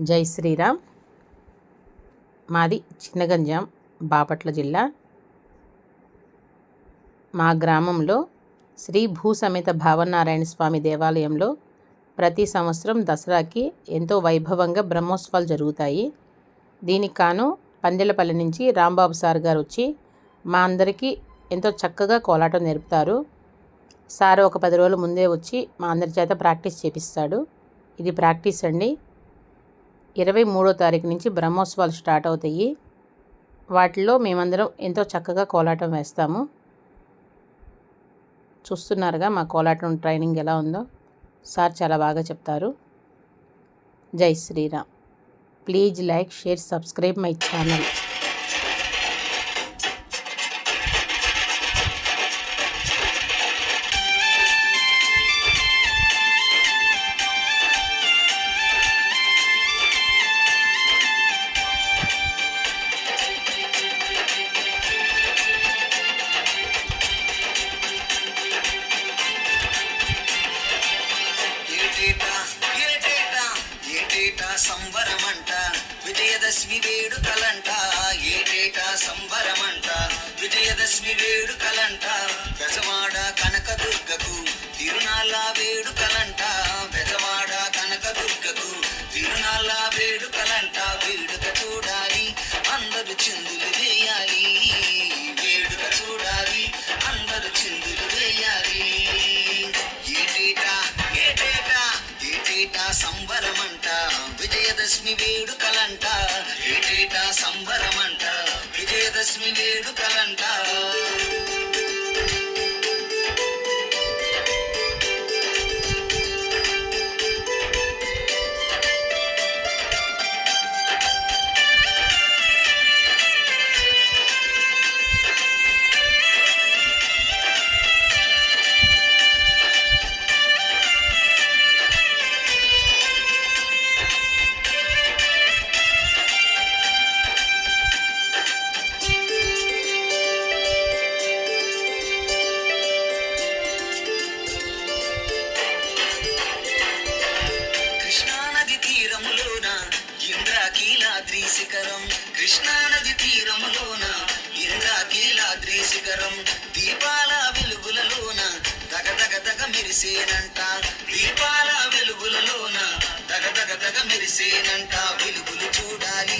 జై శ్రీరామ్. మాది చిన్నగంజాం బాపట్ల జిల్లా. మా గ్రామంలో శ్రీ భూసమేత భావనారాయణ స్వామి దేవాలయంలో ప్రతి సంవత్సరం దసరాకి ఎంతో వైభవంగా బ్రహ్మోత్సవాలు జరుగుతాయి. దీనికి కాను పందెలపల్లి నుంచి రాంబాబు సార్ గారు వచ్చి మా అందరికీ ఎంతో చక్కగా కోలాటం నేర్పుతారు. సార్ ఒక పది రోజుల ముందే వచ్చి మా అందరి చేత ప్రాక్టీస్ చేపిస్తాడు. ఇది ప్రాక్టీస్ అండి. ఇరవై మూడో తారీఖు నుంచి బ్రహ్మోత్సవాలు స్టార్ట్ అవుతాయి. వాటిలో మేమందరం ఎంతో చక్కగా కోలాటం వేస్తాము. చూస్తున్నారుగా మా కోలాటం ట్రైనింగ్ ఎలా ఉందో. సార్ చాలా బాగా చెప్తారు. జై Shriram. Please like share subscribe my channel. సంబరమంట. Vijayadashami వేడుకలంట. ఏటేటా సంబరమంట. విజయదశమి వేడుకలంట. బెజవాడ కనకదుర్గకు తిరునాళ్ళ వేడుకలంట. బెజవాడ కనకదుర్గకు తిరునాళ్ళ విజయదశమి వేడుకలంట. ఏటేటా సంబరమంట. విజయదశమి వేడుకలంట. ఇంద్రాకీలాద్రి శిఖరం కృష్ణానది తీరములోన ఇంద్రాకీలాద్రి శిఖరం దీపాల వెలుగులలోన దగ దగ దగ మెరిసేనంట. దీపాల వెలుగులలోన దగ దగ దగ మెరిసేనంట. వెలుగులు చూడాలి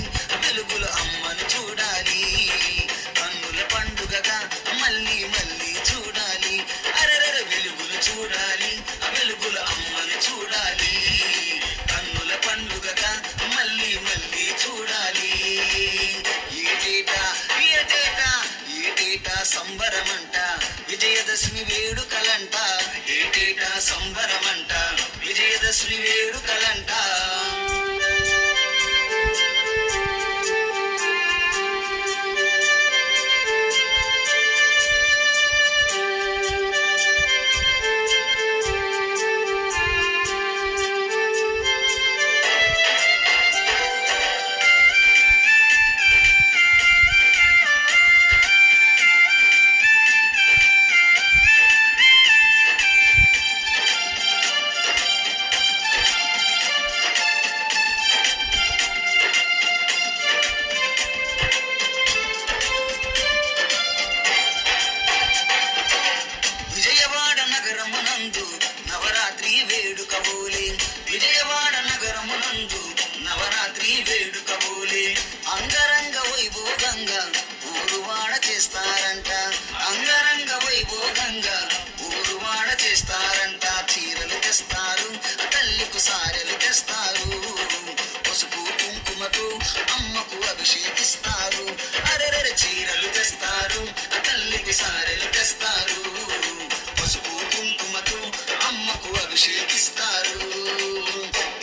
సంబరమంట. విజయదశమి వేడుకలంట. ఏటేటా సంబరమంట. విజయదశమి వేడుకలంట. చేస్తారంట. అంగరంగ వైభోగంగా ఊరువాడ చేస్తారంట. చీరలు తెస్తారు తల్లికు సారెలు తెస్తారు. పసుపు కుంకుమతో అమ్మకు అభిషేకిస్తారు. అరెరెర చీరలు తెస్తారు తల్లికి సారెలు తెస్తారు. పసుపు కుంకుమతో అమ్మకు అభిషేకిస్తారు.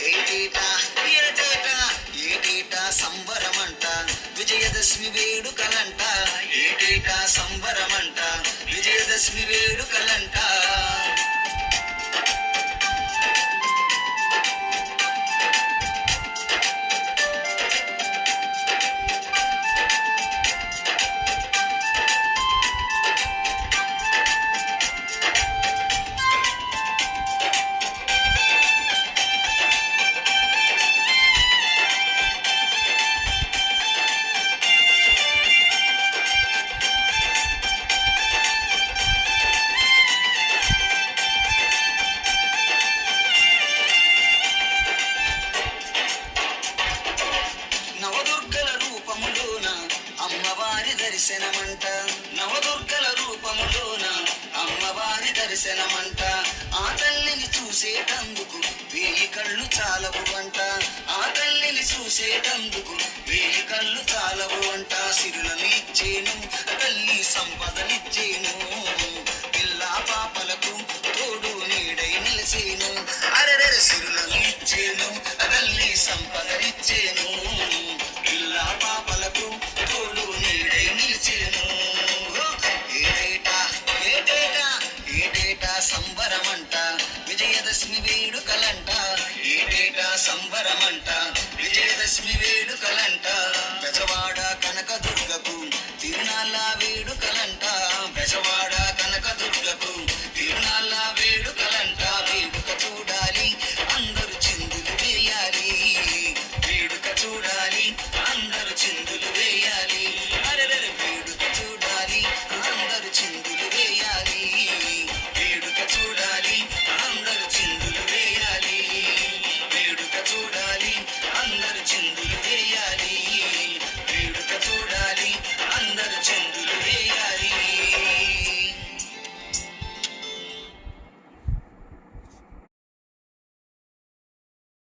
ఏటేటా ఏటేటా ఏటేటా సంబరమంట. విజయదశమి వేడుకలంట. సంబరమంట. విజయదశమి వేడుకలంట. దర్శనమంట. నవదుర్గల రూపములోన అమ్మవారి దర్శనమంట. ఆ తల్లిని చూసేటందుకు వేయి కళ్ళు చాలవు అంట. ఆ తల్లిని చూసేటందుకు వేయి కళ్ళు చాలవు అంట. సిరులను ఇచ్చేను తల్లి సంపదనిచ్చేను. పిల్లా పాపలకు తోడు నీడై నిలిచేను. అరెరెర సిరులను ఇచ్చేను తల్లి సంపదనిచ్చేను. విజయదశమి వేడుకలంట. ఏటేటా సంబరమంట. విజయదశమి వేడుకలంట.